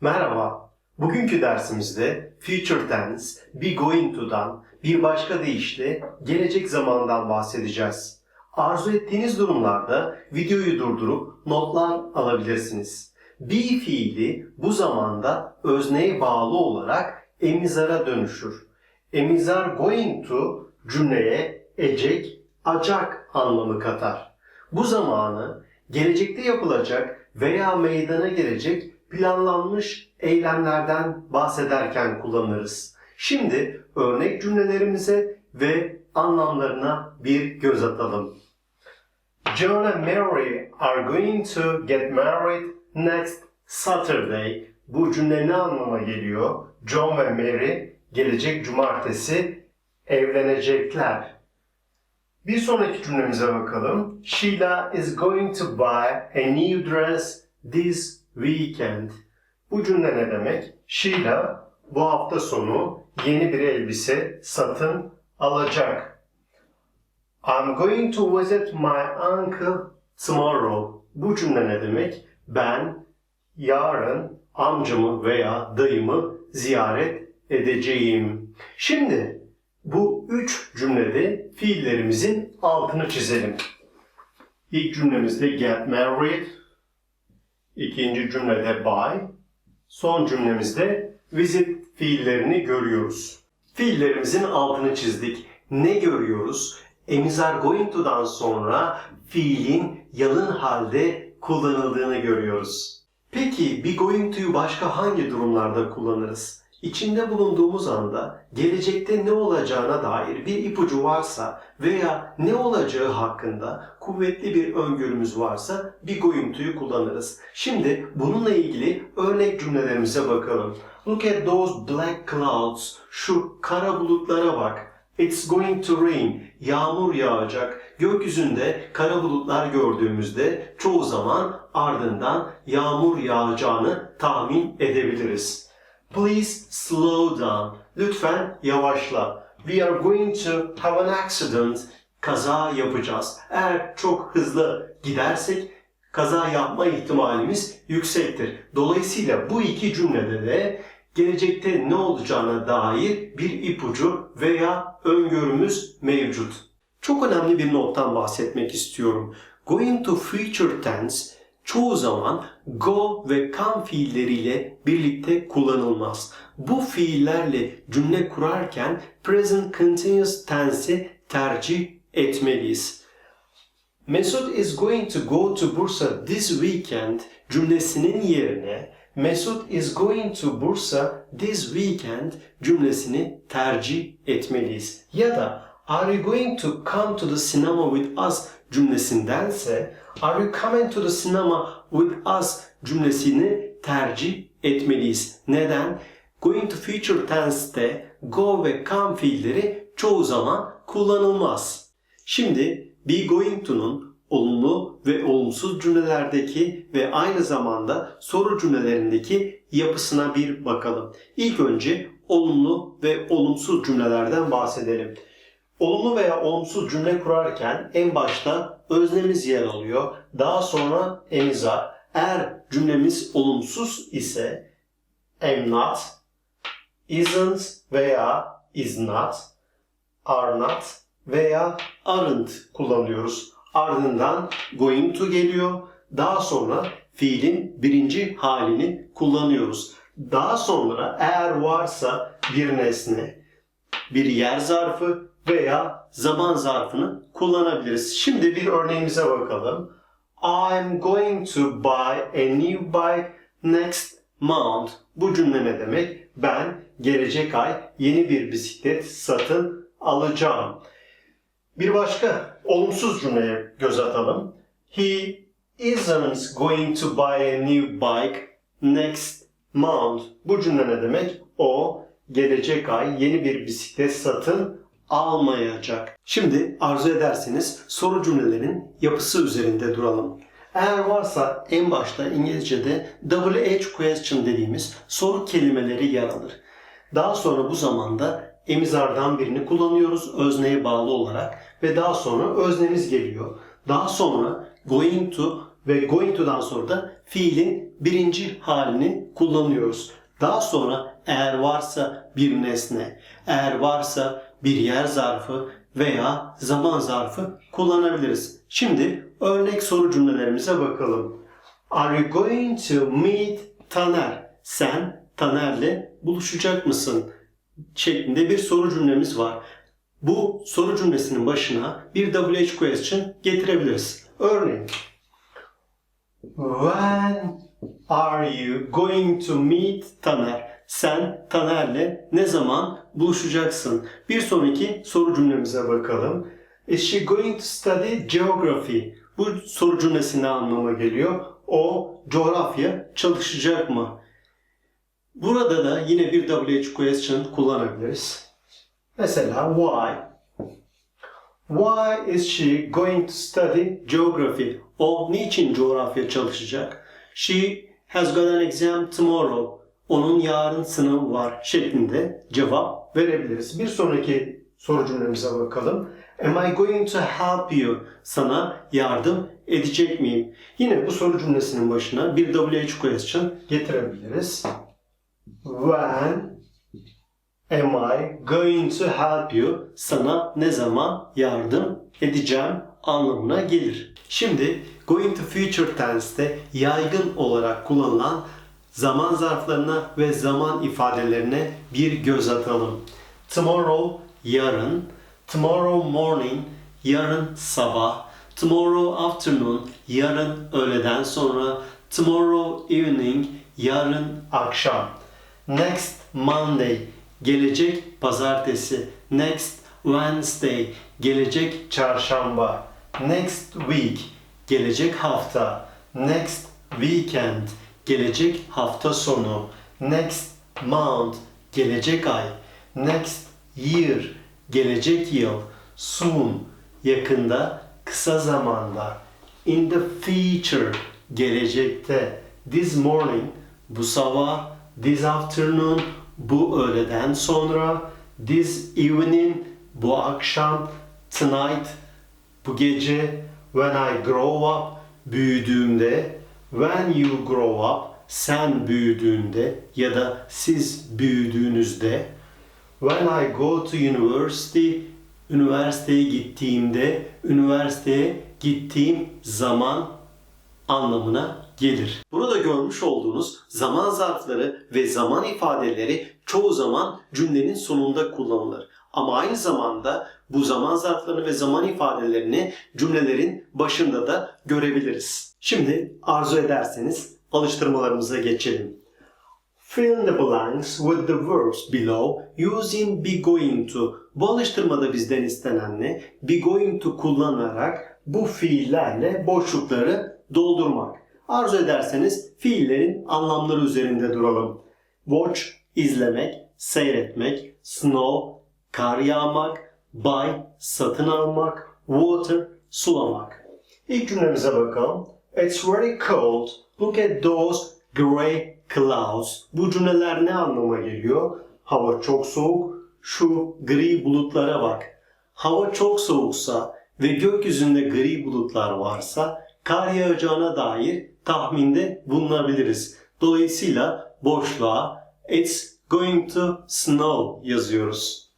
Merhaba. Bugünkü dersimizde future tense, be going to'dan bir başka deyişle gelecek zamandan bahsedeceğiz. Arzu ettiğiniz durumlarda videoyu durdurup notlar alabilirsiniz. Be fiili bu zamanda özneye bağlı olarak emizara dönüşür. Emizar going to cümleye ecek, acak anlamı katar. Bu zamanı gelecekte yapılacak veya meydana gelecek planlanmış eylemlerden bahsederken kullanırız. Şimdi örnek cümlelerimize ve anlamlarına bir göz atalım. John and Mary are going to get married next Saturday. Bu cümle ne anlama geliyor? John ve Mary gelecek cumartesi evlenecekler. Bir sonraki cümlemize bakalım. Sheila is going to buy a new dress this weekend. Bu cümle ne demek? Sheila bu hafta sonu yeni bir elbise satın alacak. I'm going to visit my uncle tomorrow. Bu cümle ne demek? Ben yarın amcamı veya dayımı ziyaret edeceğim. Şimdi bu üç cümlede fiillerimizin altını çizelim. İlk cümlemizde get married, ikinci cümlede buy, son cümlemizde visit fiillerini görüyoruz. Fiillerimizin altını çizdik. Ne görüyoruz? Emizar going to'dan sonra fiilin yalın halde kullanıldığını görüyoruz. Peki be going to'yu başka hangi durumlarda kullanırız? İçinde bulunduğumuz anda gelecekte ne olacağına dair bir ipucu varsa veya ne olacağı hakkında kuvvetli bir öngörümüz varsa be going to'yu kullanırız. Şimdi bununla ilgili örnek cümlelerimize bakalım. Look at those black clouds. Şu kara bulutlara bak. It's going to rain. Yağmur yağacak. Gökyüzünde kara bulutlar gördüğümüzde çoğu zaman ardından yağmur yağacağını tahmin edebiliriz. Please slow down. Lütfen yavaşla. We are going to have an accident. Kaza yapacağız. Eğer çok hızlı gidersek kaza yapma ihtimalimiz yüksektir. Dolayısıyla bu iki cümlede de gelecekte ne olacağına dair bir ipucu veya öngörümüz mevcut. Çok önemli bir nottan bahsetmek istiyorum. Going to future tense çoğu zaman go ve come fiilleriyle birlikte kullanılmaz. Bu fiillerle cümle kurarken present continuous tense'i tercih etmeliyiz. Mesut is going to go to Bursa this weekend cümlesinin yerine Mesut is going to Bursa this weekend cümlesini tercih etmeliyiz. Ya da Are you going to come to the cinema with us cümlesindense Are you coming to the cinema with us cümlesini tercih etmeliyiz. Neden? Going to future tense'te go ve come fiilleri çoğu zaman kullanılmaz. Şimdi be going to'nun olumlu ve olumsuz cümlelerdeki ve aynı zamanda soru cümlelerindeki yapısına bir bakalım. İlk önce olumlu ve olumsuz cümlelerden bahsedelim. Olumlu veya olumsuz cümle kurarken en başta öznemiz yer alıyor. Daha sonra emizar. Eğer cümlemiz olumsuz ise am not, isn't veya is not, are not veya aren't kullanıyoruz. Ardından going to geliyor. Daha sonra fiilin birinci halini kullanıyoruz. Daha sonra eğer varsa bir nesne, bir yer zarfı veya zaman zarfını kullanabiliriz. Şimdi bir örneğimize bakalım. I'm going to buy a new bike next month. Bu cümle ne demek? Ben gelecek ay yeni bir bisiklet satın alacağım. Bir başka olumsuz cümleye göz atalım. He isn't going to buy a new bike next month. Bu cümle ne demek? O gelecek ay yeni bir bisiklet satın almayacak. Şimdi arzu ederseniz soru cümlelerin yapısı üzerinde duralım. Eğer varsa en başta İngilizce'de WH question dediğimiz soru kelimeleri yer alır. Daha sonra bu zamanda emizardan birini kullanıyoruz özneye bağlı olarak ve daha sonra öznemiz geliyor. Daha sonra going to ve going to'dan sonra da fiilin birinci halini kullanıyoruz. Daha sonra eğer varsa bir nesne, eğer varsa bir yer zarfı veya zaman zarfı kullanabiliriz. Şimdi örnek soru cümlelerimize bakalım. Are you going to meet Taner? Sen Taner'le buluşacak mısın? şeklinde bir soru cümlemiz var. Bu soru cümlesinin başına bir WH question getirebiliriz. Örneğin When are you going to meet Taner? Sen Taner'le ne zaman buluşacaksın? Bir sonraki soru cümlemize bakalım. Is she going to study geography? Bu soru cümlesi ne anlama geliyor? O coğrafya çalışacak mı? Burada da yine bir WH question kullanabiliriz. Mesela why? Why is she going to study geography? O niçin coğrafya çalışacak? She has got an exam tomorrow. Onun yarın sınavı var şeklinde cevap verebiliriz. Bir sonraki soru cümlemize bakalım. Am I going to help you? Sana yardım edecek miyim? Yine bu soru cümlesinin başına bir WH question getirebiliriz. When am I going to help you? Sana ne zaman yardım edeceğim anlamına gelir. Şimdi going to future tense'te yaygın olarak kullanılan zaman zarflarına ve zaman ifadelerine bir göz atalım. Tomorrow yarın, tomorrow morning yarın sabah, tomorrow afternoon yarın öğleden sonra, tomorrow evening yarın akşam. Next Monday gelecek pazartesi. Next Wednesday gelecek çarşamba. Next week gelecek hafta. Next weekend gelecek hafta sonu. Next month gelecek ay. Next year gelecek yıl. Soon yakında, kısa zamanda. In the future gelecekte. This morning bu sabah, this afternoon bu öğleden sonra, this evening bu akşam, tonight bu gece, when I grow up büyüdüğümde, when you grow up sen büyüdüğünde ya da siz büyüdüğünüzde, when I go to university üniversiteye gittiğimde, üniversiteye gittiğim zaman anlamına gelir. Burada görmüş olduğunuz zaman zarfları ve zaman ifadeleri çoğu zaman cümlenin sonunda kullanılır. Ama aynı zamanda bu zaman zarflarını ve zaman ifadelerini cümlelerin başında da görebiliriz. Şimdi arzu ederseniz alıştırmalarımıza geçelim. Fill in the blanks with the verbs below using be going to. Bu alıştırmada bizden istenen ne? Be going to kullanarak bu fiillerle boşlukları doldurmak. Arzu ederseniz fiillerin anlamları üzerinde duralım. Watch, izlemek, seyretmek, snow, kar yağmak, buy, satın almak, water, sulamak. İlk cümlemize bakalım. It's very cold. Look at those gray clouds. Bu cümleler ne anlama geliyor? Hava çok soğuk. Şu gri bulutlara bak. Hava çok soğuksa ve gökyüzünde gri bulutlar varsa kar yağacağına dair tahminde bulunabiliriz. Dolayısıyla boşluğa it's going to snow yazıyoruz.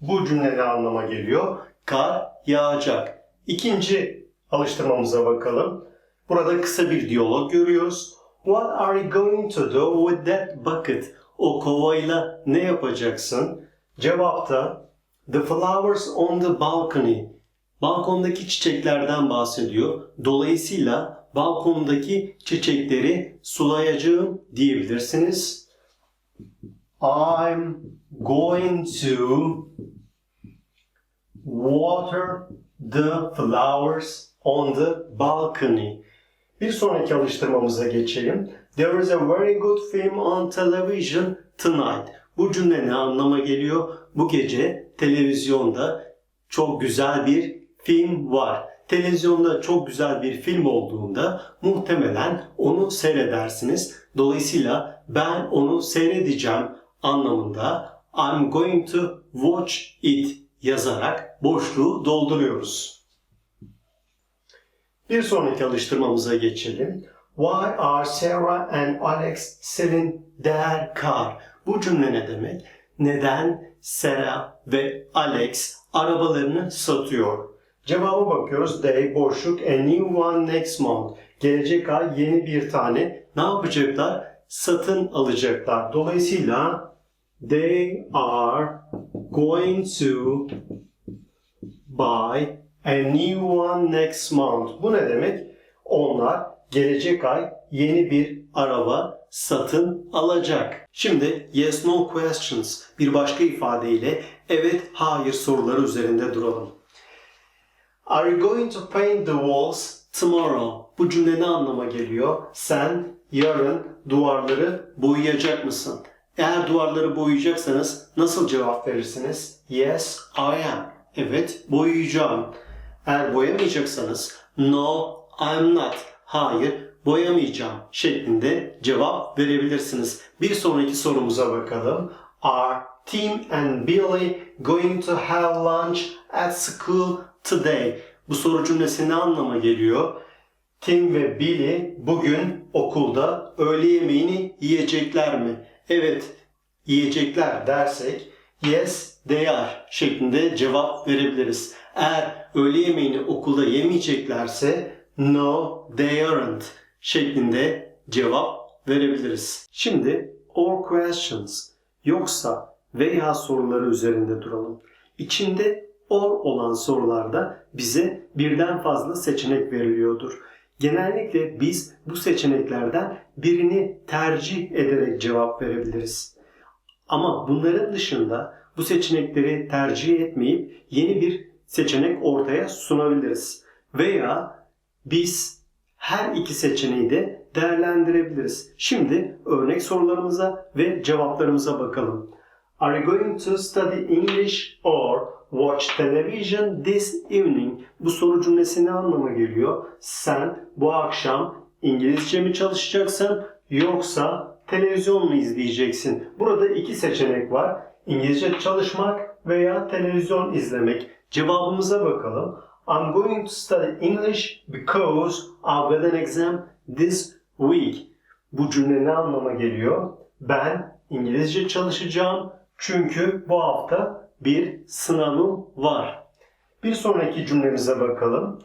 Bu cümle ne anlama geliyor? Kar yağacak. İkinci alıştırmamıza bakalım. Burada kısa bir diyalog görüyoruz. What are you going to do with that bucket? O kovayla ne yapacaksın? Cevapta The flowers on the balcony. Balkondaki çiçeklerden bahsediyor. Dolayısıyla balkondaki çiçekleri sulayacağım diyebilirsiniz. I'm going to water the flowers on the balcony. Bir sonraki alıştırmamıza geçelim. There is a very good film on television tonight. Bu cümle ne anlama geliyor? Bu gece televizyonda çok güzel bir film var. Televizyonda çok güzel bir film olduğunda muhtemelen onu seyredersiniz. Dolayısıyla ben onu seyredeceğim anlamında I'm going to watch it yazarak boşluğu dolduruyoruz. Bir sonraki alıştırmamıza geçelim. Why are Sarah and Alex selling their car? Bu cümle ne demek? Neden Sarah ve Alex arabalarını satıyor? Cevaba bakıyoruz. They boşluk a new one next month. Gelecek ay yeni bir tane ne yapacaklar? Satın alacaklar. Dolayısıyla they are going to buy a new one next month. Bu ne demek? Onlar gelecek ay yeni bir araba satın alacak. Şimdi yes no questions bir başka ifadeyle evet hayır soruları üzerinde duralım. Are you going to paint the walls tomorrow? Bu cümle ne anlama geliyor? Sen yarın duvarları boyayacak mısın? Eğer duvarları boyayacaksanız nasıl cevap verirsiniz? Yes, I am. Evet, boyayacağım. Eğer boyamayacaksanız no, I'm not. Hayır, boyamayacağım şeklinde cevap verebilirsiniz. Bir sonraki sorumuza bakalım. Are Tim and Billy going to have lunch at school today? Bu soru cümlesi ne anlama geliyor? Tim ve Billy bugün okulda öğle yemeğini yiyecekler mi? Evet, yiyecekler dersek yes they are şeklinde cevap verebiliriz. Eğer öğle yemeğini okulda yemeyeceklerse no they aren't şeklinde cevap verebiliriz. Şimdi or questions yoksa veya soruları üzerinde duralım. İçinde or olan sorularda bize birden fazla seçenek veriliyordur. Genellikle biz bu seçeneklerden birini tercih ederek cevap verebiliriz. Ama bunların dışında bu seçenekleri tercih etmeyip yeni bir seçenek ortaya sunabiliriz. Veya biz her iki seçeneği de değerlendirebiliriz. Şimdi örnek sorularımıza ve cevaplarımıza bakalım. Are you going to study English or watch television this evening? Bu soru cümlesi ne anlama geliyor? Sen bu akşam İngilizce mi çalışacaksın yoksa televizyon mu izleyeceksin? Burada iki seçenek var. İngilizce çalışmak veya televizyon izlemek. Cevabımıza bakalım. I'm going to study English because I've got an exam this week. Bu cümle ne anlama geliyor? Ben İngilizce çalışacağım çünkü bu hafta bir sınavım var. Bir sonraki cümlemize bakalım.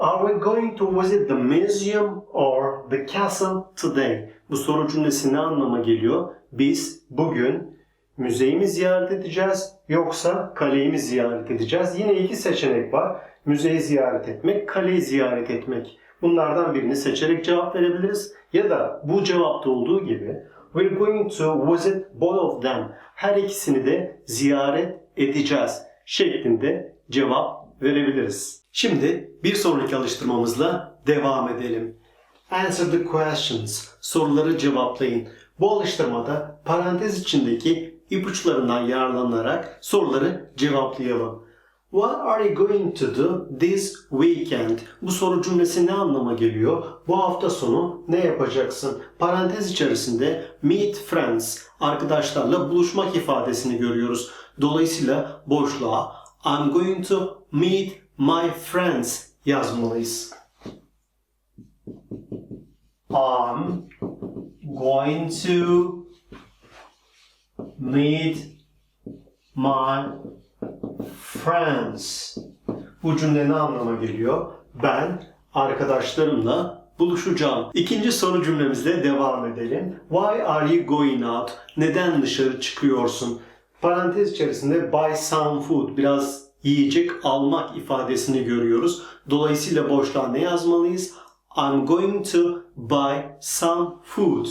Are we going to visit the museum or the castle today? Bu soru cümlesi ne anlama geliyor? Biz bugün müzeyi mi ziyaret edeceğiz yoksa kaleyi mi ziyaret edeceğiz? Yine iki seçenek var. Müzeyi ziyaret etmek, kaleyi ziyaret etmek. Bunlardan birini seçerek cevap verebiliriz. Ya da bu cevapta olduğu gibi We're going to visit both of them. Her ikisini de ziyaret edeceğiz şeklinde cevap verebiliriz. Şimdi bir sonraki alıştırmamızla devam edelim. Answer the questions. Soruları cevaplayın. Bu alıştırmada parantez içindeki ipuçlarından yararlanarak soruları cevaplayalım. What are you going to do this weekend? Bu soru cümlesi ne anlama geliyor? Bu hafta sonu ne yapacaksın? Parantez içerisinde meet friends, arkadaşlarla buluşmak ifadesini görüyoruz. Dolayısıyla boşluğa I'm going to meet my friends yazmalıyız. I'm going to meet my friends. Bu cümle ne anlama geliyor? Ben arkadaşlarımla buluşacağım. İkinci soru cümlemizle devam edelim. Why are you going out? Neden dışarı çıkıyorsun? Parantez içerisinde buy some food, biraz yiyecek almak ifadesini görüyoruz. Dolayısıyla boşluğa ne yazmalıyız? I'm going to buy some food.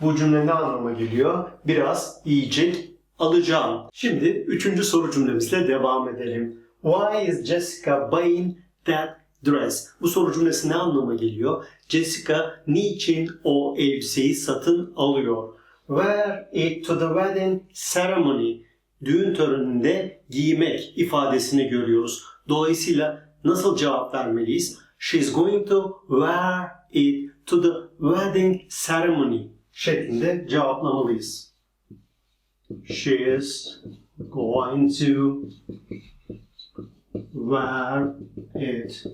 Bu cümle ne anlama geliyor? Biraz yiyecek alacağım. Şimdi üçüncü soru cümlemizle devam edelim. Why is Jessica buying that dress? Bu soru cümlesi ne anlama geliyor? Jessica niçin o elbiseyi satın alıyor? Wear it to the wedding ceremony. Düğün töreninde giymek ifadesini görüyoruz. Dolayısıyla nasıl cevap vermeliyiz? She's going to wear it to the wedding ceremony şeklinde cevaplamalıyız. She is going to wear it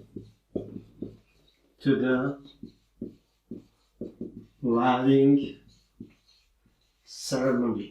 to the wedding ceremony.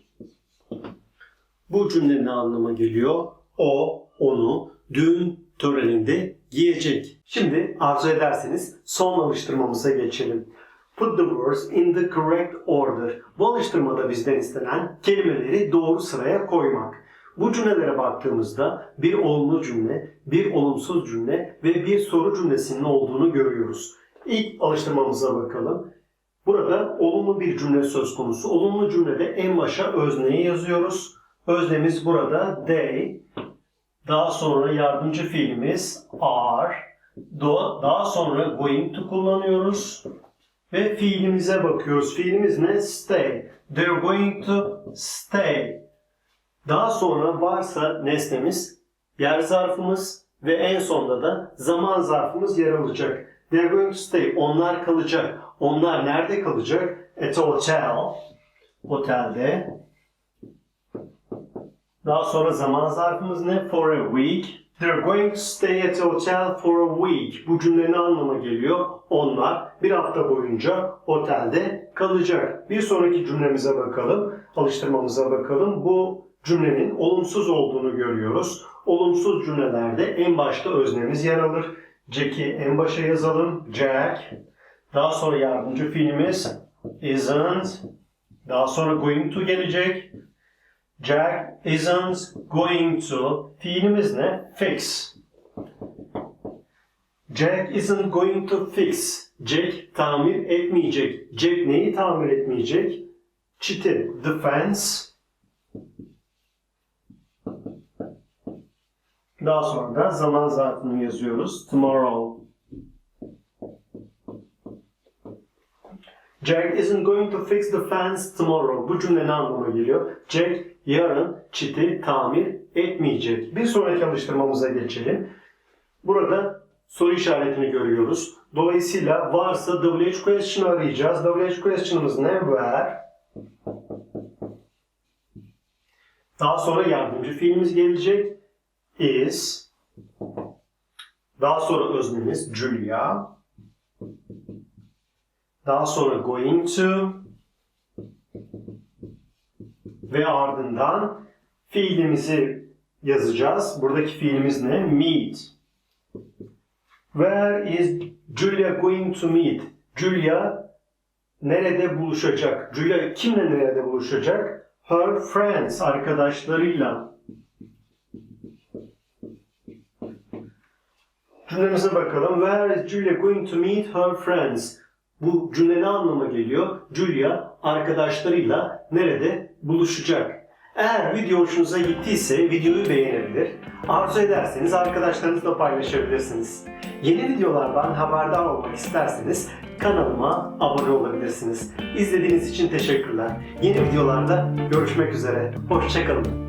Bu cümle ne anlama geliyor? O, onu düğün töreninde giyecek. Şimdi arzu ederseniz son alıştırmamıza geçelim. Put the words in the correct order. Bu alıştırmada bizden istenen kelimeleri doğru sıraya koymak. Bu cümlelere baktığımızda bir olumlu cümle, bir olumsuz cümle ve bir soru cümlesinin olduğunu görüyoruz. İlk alıştırmamıza bakalım. Burada olumlu bir cümle söz konusu. Olumlu cümlede en başa özneyi yazıyoruz. Öznemiz burada they. Daha sonra yardımcı fiilimiz are. Daha sonra going to kullanıyoruz. Ve fiilimize bakıyoruz. Fiilimiz ne? Stay. They're going to stay. Daha sonra varsa nesnemiz, yer zarfımız ve en sonda da zaman zarfımız yer alacak. They're going to stay. Onlar kalacak. Onlar nerede kalacak? At a hotel. Otelde. Daha sonra zaman zarfımız ne? For a week. They're going to stay at a hotel for a week. Bu cümle ne anlama geliyor? Onlar bir hafta boyunca otelde kalacak. Bir sonraki cümlemize bakalım. Alıştırmamıza bakalım. Bu cümlenin olumsuz olduğunu görüyoruz. Olumsuz cümlelerde en başta öznemiz yer alır. Jack'i en başa yazalım. Jack. Daha sonra yardımcı fiilimiz isn't. Daha sonra going to gelecek. Jack isn't going to. Fiilimiz ne? Fix. Jack isn't going to fix. Jack tamir etmeyecek. Jack neyi tamir etmeyecek? Çiti. The fence. Daha sonra da zaman zarfını yazıyoruz. Tomorrow. Jack isn't going to fix the fence tomorrow. Bu cümle ne anlama geliyor? Jack yarın çiti tamir etmeyecek. Bir sonraki alıştırmamıza geçelim. Burada soru işaretini görüyoruz. Dolayısıyla varsa WH question arayacağız. WH question'ımız ne? Where? Daha sonra yardımcı fiilimiz gelecek. Is. Daha sonra öznemiz Julia. Daha sonra going to ve ardından fiilimizi yazacağız. Buradaki fiilimiz ne? Meet. Where is Julia going to meet? Julia nerede buluşacak? Julia kimle nerede buluşacak? Her friends, arkadaşlarıyla. Cümlemize bakalım. Where is Julia going to meet her friends? Bu cümle ne anlama geliyor? Julia arkadaşlarıyla nerede buluşacak? Eğer video hoşunuza gittiyse videoyu beğenebilir. Arzu ederseniz arkadaşlarınızla paylaşabilirsiniz. Yeni videolardan haberdar olmak isterseniz kanalıma abone olabilirsiniz. İzlediğiniz için teşekkürler. Yeni videolarda görüşmek üzere. Hoşçakalın.